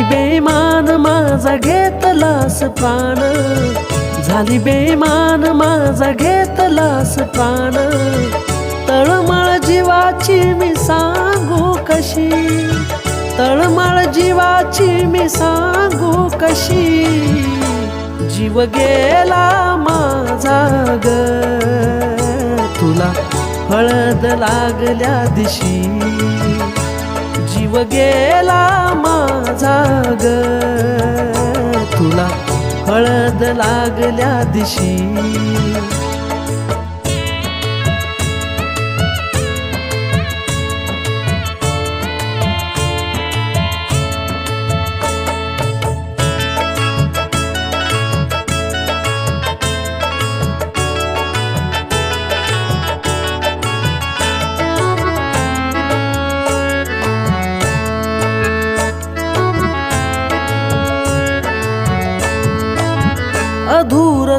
झाली बेमान माझा घेतलास प्राण. झाली बेमान माझा घेतलास प्राण. तळमळ जीवाची मी सांगू कशी? तळमळ जीवाची मी सांगू कशी? जीव गेला माझा ग. तुला हळद लागल्या दिशी. जीव गेला ग तुला हळद लागल्या दिशी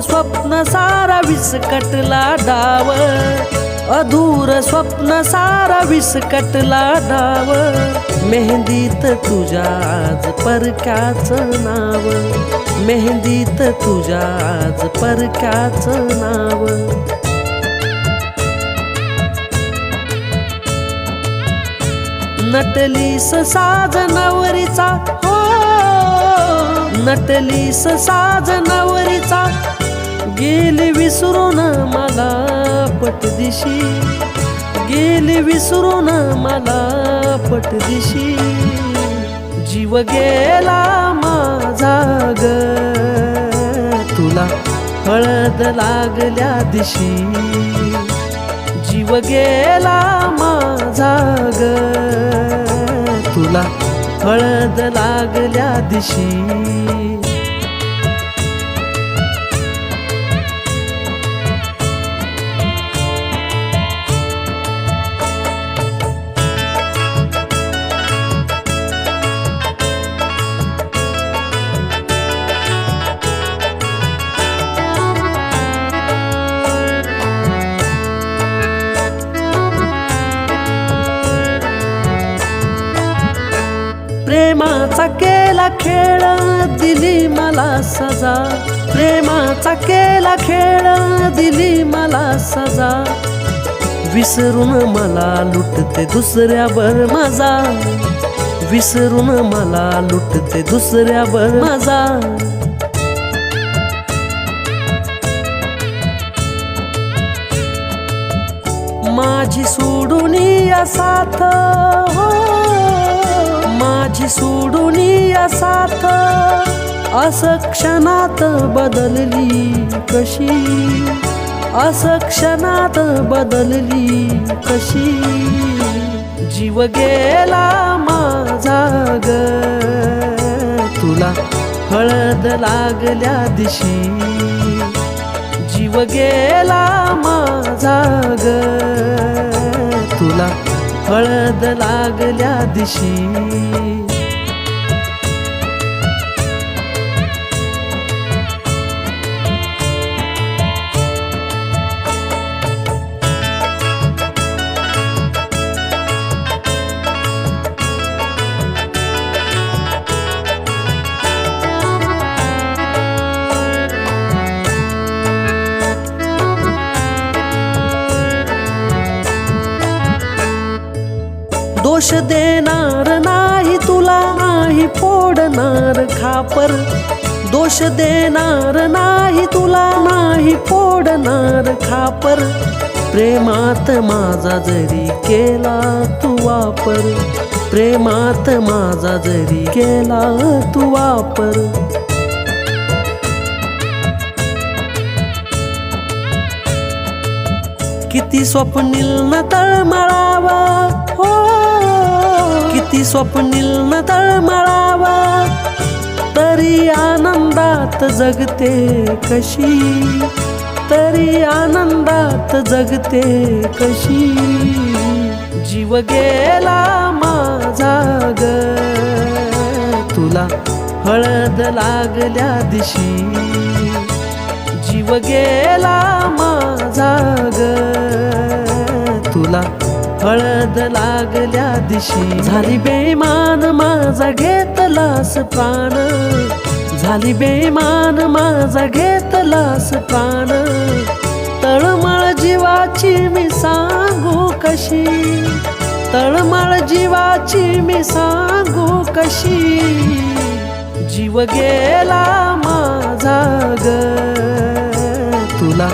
स्वप्न सारा विस्कटला डाव अधूर स्वप्न सारा विस्कटला डाव मेहंदीत तुझ्या आज परक्याच नाव. मेहंदीत तुझ्या आज परक्याच नाव. नटलीस साज नवरीचा हो. नटलीस साज नवरीचा गेली विसरून मला पटदिशी गेली विसरून मला पटदिशी जीव गेला माझा ग. तुला हळद लागल्या दिशी. जीव गेला माझा ग. तुला हळद लागल्या दिशी. प्रेमाचा केला खेळ दिली मला सजा. प्रेमाचा केला खेळ दिली मला सजा. विसरून मला लुटते दुसऱ्यावर माझा. विसरून मला लुटते दुसऱ्यावर माझा. माझी सोडून या साथ हो. माझी सोडून या साथ असं क्षणात बदलली कशी? असं क्षणात बदलली कशी? जीव गेला माझा ग तुला हळद लागल्या दिशी. जीव गेला माझा ग तुला हळद लागल्या दिशी. दोष देणार नाही तुला नाही फोडणार खापर. दोष देणार नाही तुला नाही फोडणार खापर. प्रेमात माझा जरी केला तू वापर. प्रेमात माझा जरी केला तू वापर. किती स्वप्नील न तळमळावा? हो. किती स्वप्नील न तळमळावा? तरी आनंदात जगते कशी? तरी आनंदात जगते कशी? जीव गेला माझा ग. तुला हळद लागल्या दिशी जीव गेला दिशी. झाली बेमान माझा घेतलास प्राण. झाली बेमान माझा घेतलास प्राण. तळमळ जीवाची मी सांगू कशी? तळमळ जीवाची मी सांगू कशी? जीव गेला माझा ग. तुला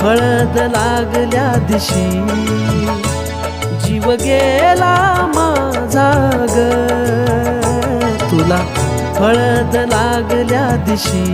हळद लागल्या दिशी. जीव गेला ग तुला हळद लागल्या दिशी